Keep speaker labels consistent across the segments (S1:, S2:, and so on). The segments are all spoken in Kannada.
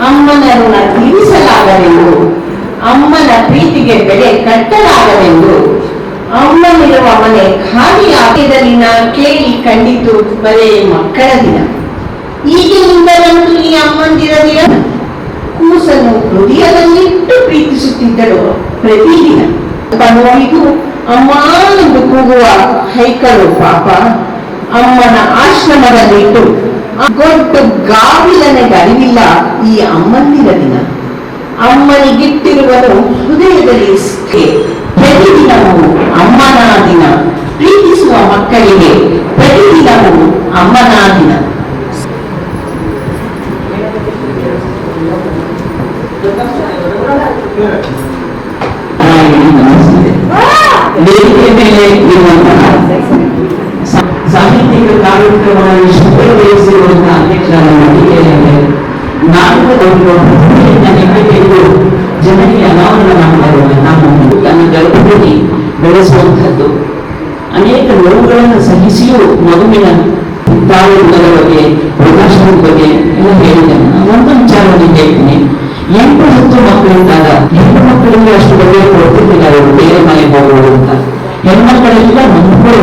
S1: ಅಮ್ಮನ ಋಣ ತೀರಿಸಲಾಗದೆಂದು ಅಮ್ಮನ ಪ್ರೀತಿಗೆ ಬೆಲೆ ಕಟ್ಟಲಾಗದೆಂದು ಅಮ್ಮನಿರುವ ಮನೆ ಆಗಿದಲಿನ ಕೇಳಿ ಕಂಡಿತು ಬರೇ ಮಕ್ಕಳ ದಿನ. ಈಗಿನಿಂದಲಂತೂ ಈ ಅಮ್ಮಂದಿರ ದಿನ. ಕೂಸನ್ನು ಹೃದಯದಲ್ಲಿಟ್ಟು ಪ್ರೀತಿಸುತ್ತಿದ್ದಳು ಪ್ರತಿದಿನ. ಬರುವವರಿಗೂ ಅಮ್ಮ ಎಂದು ಕೂಗುವ ಹೈಕಳು ಪಾಪ. ಅಮ್ಮನ ಆಶ್ರಮದಲ್ಲಿಟ್ಟು ಗೊಟ್ಟು ಗಾವಿಲನೆಗೆ ಅರಿವಿಲ್ಲ ಈ ಅಮ್ಮಂದಿರ ದಿನ. ಅಮ್ಮನಿಗಿಟ್ಟಿರುವನು ಹೃದಯದಲ್ಲಿ ಸ್ಥೆ ಪ್ರತಿದಿನವೂ ಅಮ್ಮನ ದಿನ. ಪ್ರೀತಿಸುವ ಮಕ್ಕಳಿಗೆ ಪ್ರತಿದಿನವೂ ಅಮ್ಮನ ದಿನ.
S2: ಮೇಲೆ ಇರುವಂತಹ ಸಾಹಿತ್ಯಿಕ ಕಾರ್ಯಕ್ರಮವನ್ನು ಹೆಮ್ಮೆಗೆಂದು ಜನರಿಗೆ ಅನಾವರಣ ಮಾಡಿರುವಂತಹ ನಮ್ಮ ತನ್ನ ಗರ್ಭದಲ್ಲಿ ಬೆಳೆಸುವಂಥದ್ದು ಅನೇಕ ನೋವುಗಳನ್ನು ಸಹಿಸಿಯೂ ಮಗುವಿನ ತಾಯಿಗಳ ಬಗ್ಗೆ ವೃದ್ಧಾಶ್ರಮದ ಬಗ್ಗೆ ಎಲ್ಲ ಹೇಳಿದ್ದೇನೆ ನಾನು ವಿಚಾರವನ್ನು ಹೇಳ್ತೀನಿ. ಎಂಟು ಹತ್ತು ಮಕ್ಕಳಿದ್ದಾಗ ಹೆಣ್ಣು ಮಕ್ಕಳಿಗೆ ಅಷ್ಟು ಬಗ್ಗೆ ಕೊಡ್ತಿರ್ಲಿಲ್ಲ ಬೇರೆ ಮನೆಗೆ ಹೋಗುವುದು ಅಂತ. ಹೆಣ್ಮಕ್ಕಳೆಲ್ಲ ಮಕ್ಕಳು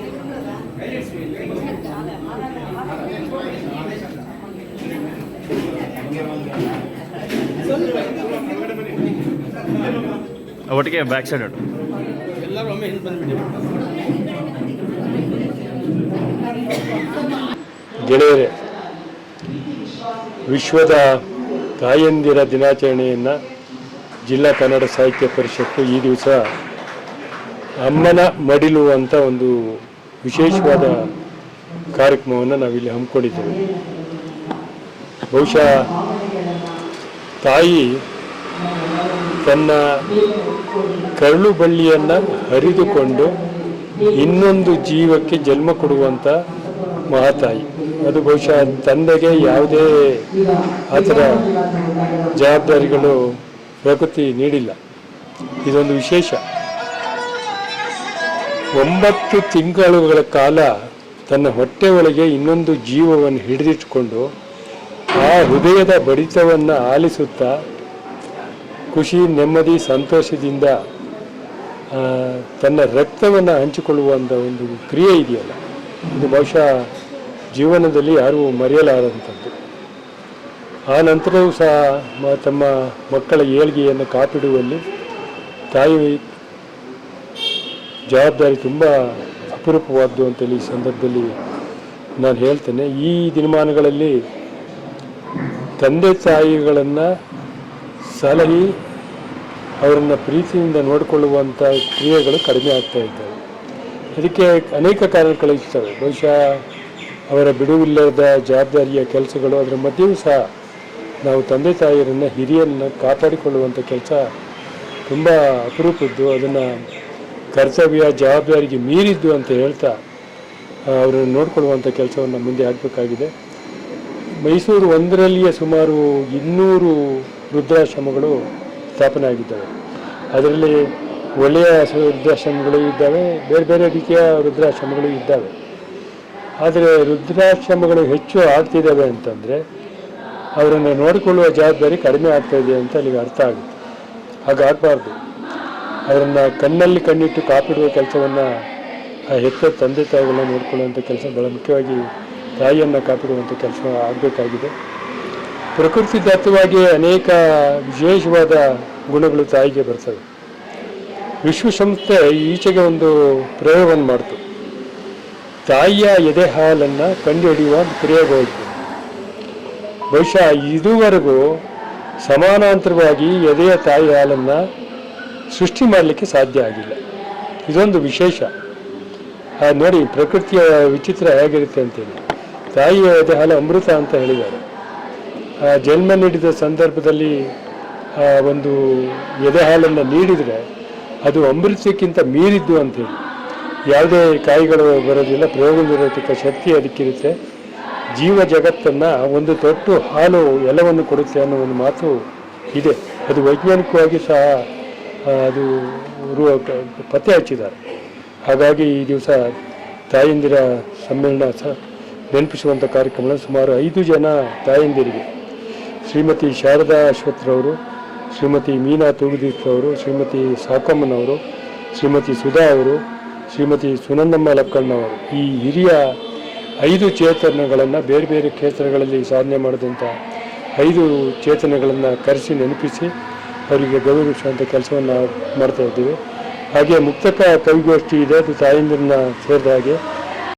S3: ಒಟ್ಟಿಗೆ ಬ್ಯಾಕ್ ಸೈಡ್ ಉಂಟು.
S4: ಗೆಳೆಯರೇ ವಿಶ್ವದ ತಾಯಂದಿರ ದಿನಾಚರಣೆಯನ್ನು ಜಿಲ್ಲಾ ಕನ್ನಡ ಸಾಹಿತ್ಯ ಪರಿಷತ್ತು ಈ ದಿವಸ ಅಮ್ಮನ ಮಡಿಲು ಅಂತ ಒಂದು ವಿಶೇಷವಾದ ಕಾರ್ಯಕ್ರಮವನ್ನು ನಾವಿಲ್ಲಿ ಹಮ್ಮಿಕೊಂಡಿದ್ದೇವೆ. ಬಹುಶಃ ತಾಯಿ ತನ್ನ ಕರಳು ಬಳ್ಳಿಯನ್ನು ಹರಿದುಕೊಂಡು ಇನ್ನೊಂದು ಜೀವಕ್ಕೆ ಜನ್ಮ ಕೊಡುವಂಥ ಮಹಾತಾಯಿ. ಅದು ಬಹುಶಃ ತಂದೆಗೆ ಯಾವುದೇ ಆ ಥರ ಜವಾಬ್ದಾರಿಗಳು ಪ್ರಕೃತಿ ನೀಡಿಲ್ಲ. ಇದೊಂದು ವಿಶೇಷ. ಒಂಬತ್ತು ತಿಂಗಳುಗಳ ಕಾಲ ತನ್ನ ಹೊಟ್ಟೆ ಒಳಗೆ ಇನ್ನೊಂದು ಜೀವವನ್ನು ಹಿಡಿದಿಟ್ಟುಕೊಂಡು ಆ ಹೃದಯದ ಬಡಿತವನ್ನು ಆಲಿಸುತ್ತಾ ಖುಷಿ, ನೆಮ್ಮದಿ, ಸಂತೋಷದಿಂದ ತನ್ನ ರಕ್ತವನ್ನು ಹಂಚಿಕೊಳ್ಳುವಂಥ ಒಂದು ಕ್ರಿಯೆ ಇದೆಯಲ್ಲ. ಇದು ಬಹುಶಃ ಜೀವನದಲ್ಲಿ ಯಾರೂ ಮರೆಯಲಾರದಂಥದ್ದು ಆ ನಂತರವೂ ಸಹ ತಮ್ಮ ಮಕ್ಕಳ ಏಳ್ಗೆಯನ್ನು ಕಾಪಿಡುವಲ್ಲಿ ತಾಯಿ ಜವಾಬ್ದಾರಿ ತುಂಬ ಅಪರೂಪವಾದ್ದು ಅಂತೇಳಿ ಈ ಸಂದರ್ಭದಲ್ಲಿ ನಾನು ಹೇಳ್ತೇನೆ. ಈ ದಿನಮಾನಗಳಲ್ಲಿ ತಂದೆ ತಾಯಿಗಳನ್ನು ಸಲಹಿ ಅವರನ್ನು ಪ್ರೀತಿಯಿಂದ ನೋಡಿಕೊಳ್ಳುವಂಥ ಕ್ರಿಯೆಗಳು ಕಡಿಮೆ ಆಗ್ತಾ ಇದ್ದಾವೆ. ಅದಕ್ಕೆ ಅನೇಕ ಕಾರಣಗಳು ಇರ್ತವೆ ಬಹುಶಃ ಅವರ ಬಿಡುವಿಲ್ಲದ ಜವಾಬ್ದಾರಿಯ ಕೆಲಸಗಳು, ಅದರ ಮಧ್ಯೆಯೂ ಸಹ ನಾವು ತಂದೆ ತಾಯಿಯರನ್ನು ಹಿರಿಯರನ್ನು ಕಾಪಾಡಿಕೊಳ್ಳುವಂಥ ಕೆಲಸ ತುಂಬ ಅಪರೂಪದ್ದು. ಅದನ್ನು ಕರ್ತವ್ಯ, ಜವಾಬ್ದಾರಿಗೆ ಮೀರಿದ್ದು ಅಂತ ಹೇಳ್ತಾ ಅವರನ್ನು ನೋಡಿಕೊಳ್ಳುವಂಥ ಕೆಲಸವನ್ನು ಮುಂದೆ ಆಗಬೇಕಾಗಿದೆ. ಮೈಸೂರು ಒಂದರಲ್ಲಿಯೇ ಸುಮಾರು ಇನ್ನೂರು ವೃದ್ಧಾಶ್ರಮಗಳು ಸ್ಥಾಪನೆ ಆಗಿದ್ದಾವೆ. ಅದರಲ್ಲಿ ಒಳ್ಳೆಯ ವೃದ್ಧಾಶ್ರಮಗಳು ಇದ್ದಾವೆ, ಬೇರೆ ಬೇರೆ ರೀತಿಯ ವೃದ್ಧಾಶ್ರಮಗಳು ಇದ್ದಾವೆ. ಆದರೆ ವೃದ್ಧಾಶ್ರಮಗಳು ಹೆಚ್ಚು ಆಗ್ತಿದ್ದಾವೆ ಅಂತಂದರೆ, ಅವರನ್ನು ನೋಡಿಕೊಳ್ಳುವ ಜವಾಬ್ದಾರಿ ಕಡಿಮೆ ಆಗ್ತಾ ಇದೆ ಅಂತ ಅಲ್ಲಿಗೆ ಅರ್ಥ ಆಗುತ್ತೆ. ಹಾಗಾಗಬಾರ್ದು. ಅವರನ್ನು ಕಣ್ಣಲ್ಲಿ ಕಣ್ಣಿಟ್ಟು ಕಾಪಿಡುವ ಕೆಲಸವನ್ನು ಆ ಹೆತ್ತ ತಂದೆ ತಾಯಿಗಳನ್ನ ನೋಡ್ಕೊಳ್ಳುವಂಥ ಕೆಲಸ ಬಹಳ ಮುಖ್ಯವಾಗಿ ತಾಯಿಯನ್ನು ಕಾಪಿಡುವಂಥ ಕೆಲಸ ಆಗಬೇಕಾಗಿದೆ. ಪ್ರಕೃತಿ ದತ್ತವಾಗಿ ಅನೇಕ ವಿಶೇಷವಾದ ಗುಣಗಳು ತಾಯಿಗೆ ಬರ್ತವೆ. ವಿಶ್ವಸಂಸ್ಥೆ ಈಚೆಗೆ ಒಂದು ಪ್ರಯೋಗವನ್ನು ಮಾಡ್ತು. ತಾಯಿಯ ಎದೆ ಹಾಲನ್ನು ಕಂಡುಹಿಡಿಯುವ ಪ್ರಯೋಗ ಹೋಯಿತು ಬಹುಶಃ ಇದುವರೆಗೂ ಸಮಾನಾಂತರವಾಗಿ ಎದೆಯ ತಾಯಿ ಹಾಲನ್ನು ಸೃಷ್ಟಿ ಮಾಡಲಿಕ್ಕೆ ಸಾಧ್ಯ ಆಗಿಲ್ಲ. ಇದೊಂದು ವಿಶೇಷ. ನೋಡಿ, ಪ್ರಕೃತಿಯ ವಿಚಿತ್ರ ಹೇಗಿರುತ್ತೆ ಅಂತೇಳಿ. ತಾಯಿಯ ದೇಹಲ ಹಾಲು ಅಮೃತ ಅಂತ ಹೇಳಿದ್ದಾರೆ. ಜನ್ಮ ನೀಡಿದ ಸಂದರ್ಭದಲ್ಲಿ ಒಂದು ಎದೆ ಹಾಲನ್ನು ನೀಡಿದರೆ ಅದು ಅಮೃತಕ್ಕಿಂತ ಮೀರಿದ್ದು ಅಂತೇಳಿ ಯಾವುದೇ ಕಾಯಿಗಳು ಬರೋದಿಲ್ಲ ಪ್ರಯೋಗ ನಿರೋಧಕ ಶಕ್ತಿ ಅದಕ್ಕಿರುತ್ತೆ. ಜೀವ ಜಗತ್ತನ್ನು ಒಂದು ತೊಟ್ಟು ಹಾಲು ಎಲ್ಲವನ್ನು ಕೊಡುತ್ತೆ ಅನ್ನೋ ಒಂದು ಮಾತು ಇದೆ. ಅದು ವೈಜ್ಞಾನಿಕವಾಗಿ ಸಹ ಅದು ರು- ಪತ್ತೆ ಹಚ್ಚಿದ್ದಾರೆ. ಹಾಗಾಗಿ ಈ ದಿವಸ ತಾಯಂದಿರ ಸಮ್ಮೇಳನ ಸಹ ನೆನಪಿಸುವಂಥ ಕಾರ್ಯಕ್ರಮ ಸುಮಾರು ಐದು ಜನ ತಾಯಂದಿರಿಗೆ. ಶ್ರೀಮತಿ ಶಾರದಾ ಅಶ್ವಥ್ರವರು ಶ್ರೀಮತಿ ಮೀನಾ ತೂಗುದೀಪ್ರವರು ಶ್ರೀಮತಿ ಸಾಕಮ್ಮನವರು ಶ್ರೀಮತಿ ಸುಧಾ ಅವರು, ಶ್ರೀಮತಿ ಸುನಂದಮ್ಮ ಲಕ್ಕಣ್ಣವರು ಈ ಹಿರಿಯ ಐದು ಚೇತನಗಳನ್ನು ಬೇರೆ ಬೇರೆ ಕ್ಷೇತ್ರಗಳಲ್ಲಿ ಸಾಧನೆ ಮಾಡಿದಂಥ ಐದು ಚೇತನಗಳನ್ನು ಕರೆಸಿ ನೆನಪಿಸಿ ಅವರಿಗೆ ಗೌರವಿಸುವಂಥ ಕೆಲಸವನ್ನು ಮಾಡ್ತಾ ಇದ್ದೀವಿ ಹಾಗೆ ಮುಕ್ತಕ ಕವಿಗೋಷ್ಠಿ ಇದೆ ಅದು ತಾಯಂದಿರನ್ನ ಸೇರಿದ ಹಾಗೆ.